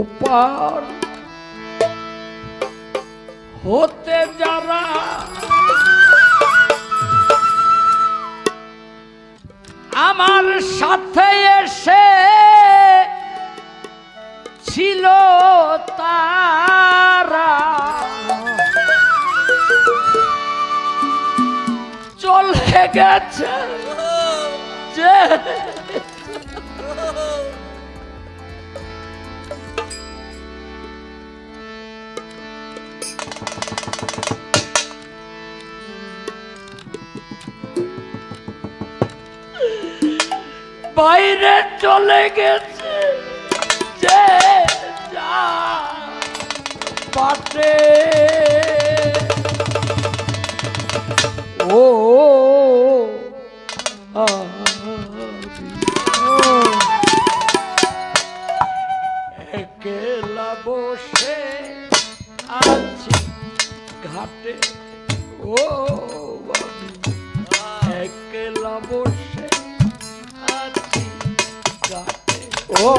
উপার হতে যারা আমার সাথে এসে ছিল তারা। চলে গেছে। বাইরে চলে গেছে যে যা পাটে ও একলা বসে আছি ঘাটে ও বাবু। একলা বসে আছি ও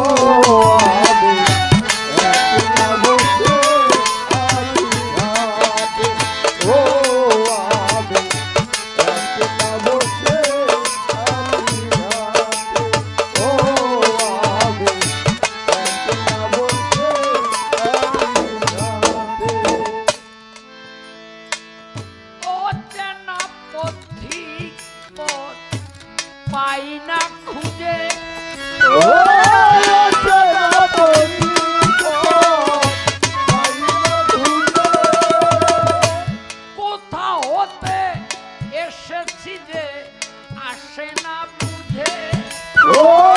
পাই না খুঁজে। কোথা হতে এসেছি যে আসে না ও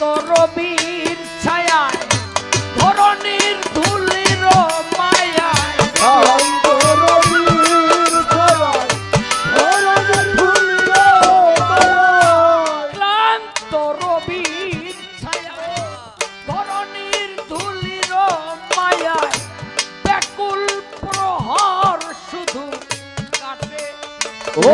রবির ছায়ায়, ধরণীর ধুলির মায়ায়। ক্লান্ত রবির ছায়ায়, ধরণীর ধুলির মায়ায়। ব্যাকুল প্রহর শুধু কাটে। ও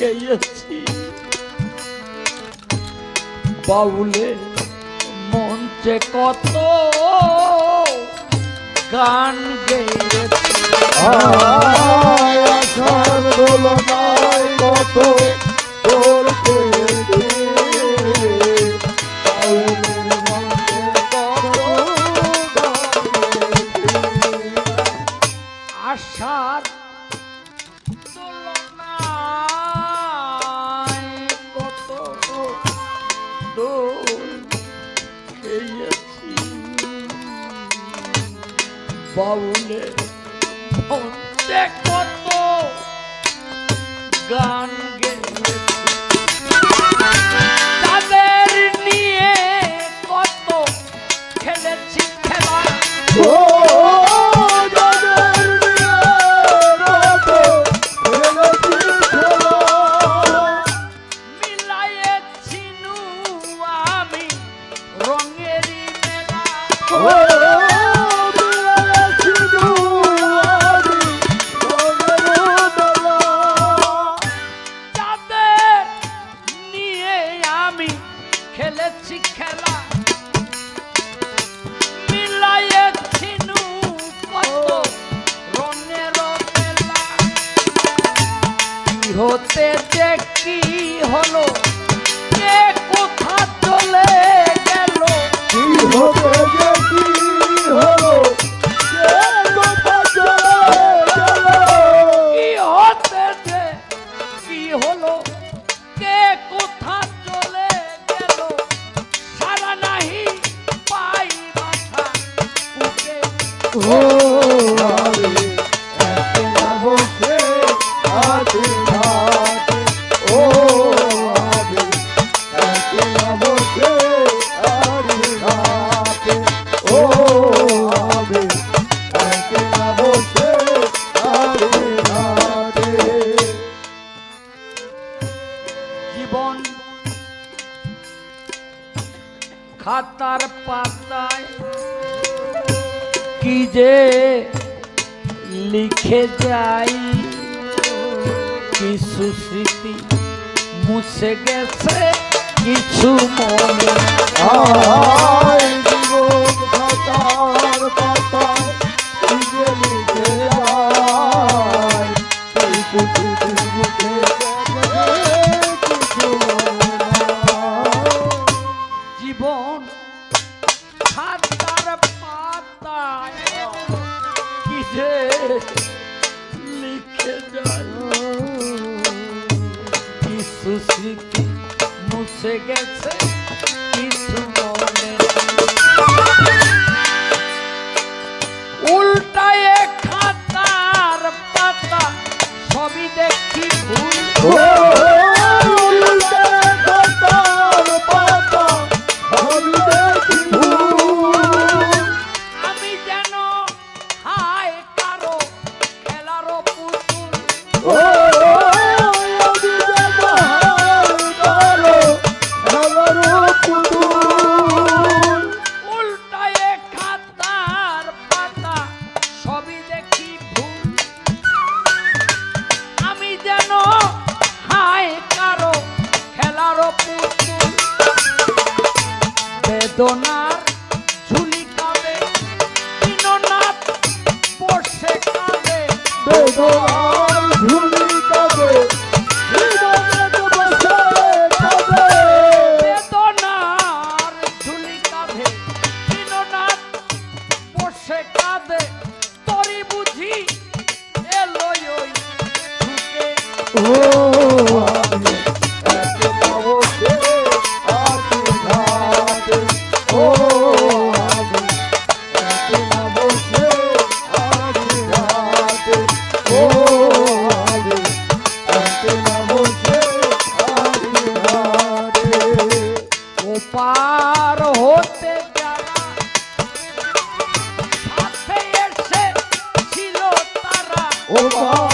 খেয়েছি বাউলে মঞ্চে কত গান গেয়েছি। কত দোল বাউলে কত গান তাদের নিয়ে কত খেলেছি খেলা। আমি মেলা। পাতার পাতায়। কি যে লিখে যাই। কিছু স্মৃতি মুছে গেছে কিছু মনে। জীবন পাতার এসে গেছে কিছু ગો 我操